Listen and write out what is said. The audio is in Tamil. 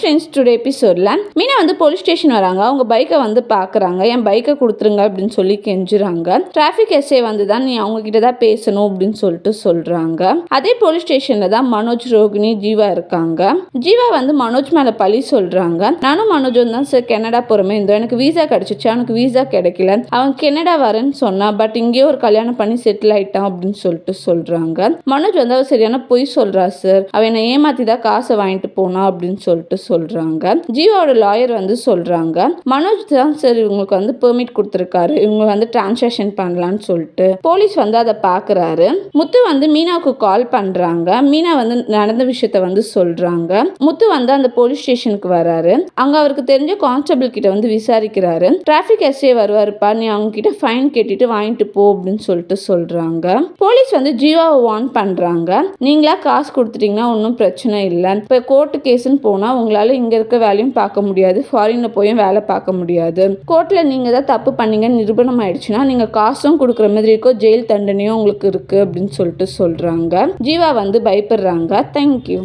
ஃப்ரெண்ட்ஸ் டுடே எபிசோடில் மீனா வந்து போலீஸ் ஸ்டேஷன் வராங்க. அவங்க பைக்கை வந்து பார்க்குறாங்க என் பைக்கை கொடுத்துருங்க அப்படின்னு சொல்லி கெஞ்சுறாங்க. டிராஃபிக் எஸ்ஏ வந்து தான் நீ அவங்க கிட்ட தான் பேசணும் அப்படின்னு சொல்லிட்டு சொல்கிறாங்க அதே போலீஸ் ஸ்டேஷனில் தான் மனோஜ் ரோகிணி ஜீவா இருக்காங்க. ஜீவா வந்து மனோஜ் மேலே பழி சொல்கிறாங்க நானும் மனோஜும் தான் சார் கனடா போகிறோமே இருந்தோம் எனக்கு வீசா கிடச்சிச்சு அவனுக்கு வீசா கிடைக்கல. அவன் கெனடா வரேன்னு சொன்னான் பட் இங்கேயே ஒரு கல்யாணம் பண்ணி செட்டில் ஆயிட்டான் அப்படின்னு சொல்லிட்டு சொல்கிறாங்க மனோஜ் வந்து அவன் சரியான பொய் சொல்கிறா சார் அவன் என்னை ஏமாற்றி தான் காசை வாங்கிட்டு போனா அப்படின்னு சொல்லிட்டு சொல்கிறாங்க ஜியோட லாயர் வந்து சொல்கிறாங்க மனோஜ் தான் சார் இவங்களுக்கு வந்து பெர்மிட் கொடுத்துருக்காரு. இவங்க வந்து டிரான்சாக்ஷன் பண்ணலான்னு சொல்லிட்டு. போலீஸ் வந்து அதை பார்க்குறாரு முத்து வந்து மீனாவுக்கு கால் பண்ணுறாங்க மீனா வந்து நடந்த விஷயத்த வந்து சொல்கிறாங்க முத்து வந்து அந்த போலீஸ் ஸ்டேஷனுக்கு வராரு. அங்கே அவருக்கு தெரிஞ்ச கான்ஸ்டபிள் கிட்ட வந்து விசாரிக்கிறாரு. டிராஃபிக் எஸ்ஏ வருவாருப்பா. நீ அவங்க கிட்ட ஃபைன் கேட்டுட்டு வாங்கிட்டு போ அப்படின்னு சொல்லிட்டு சொல்கிறாங்க போலீஸ் வந்து ஜீவாவை வார்ன் பண்ணுறாங்க நீங்களா காசு கொடுத்துட்டீங்கன்னா ஒன்றும் பிரச்சனை இல்லை. இப்போ கோர்ட்டு கேஸ்ன்னு போனால் உங்களால் இங்கே இருக்க வேலையும் பார்க்க முடியாது ஃபாரினில் போயும் வேலை பார்க்க முடியாது. கோர்ட்டில் நீங்கள் தான் தப்பு பண்ணீங்கன்னு நிரூபணம் ஆயிடுச்சுன்னா நீங்கள் காசும் கொடுக்குற மாதிரி இருக்கோ ஜெயில் தண்டனையும் உங்களுக்கு இருக்குது அப்படின்னு சொல்லிட்டு சொல்கிறாங்க ஜீவா வந்து பயப்படுறாங்க. தேங்க்யூ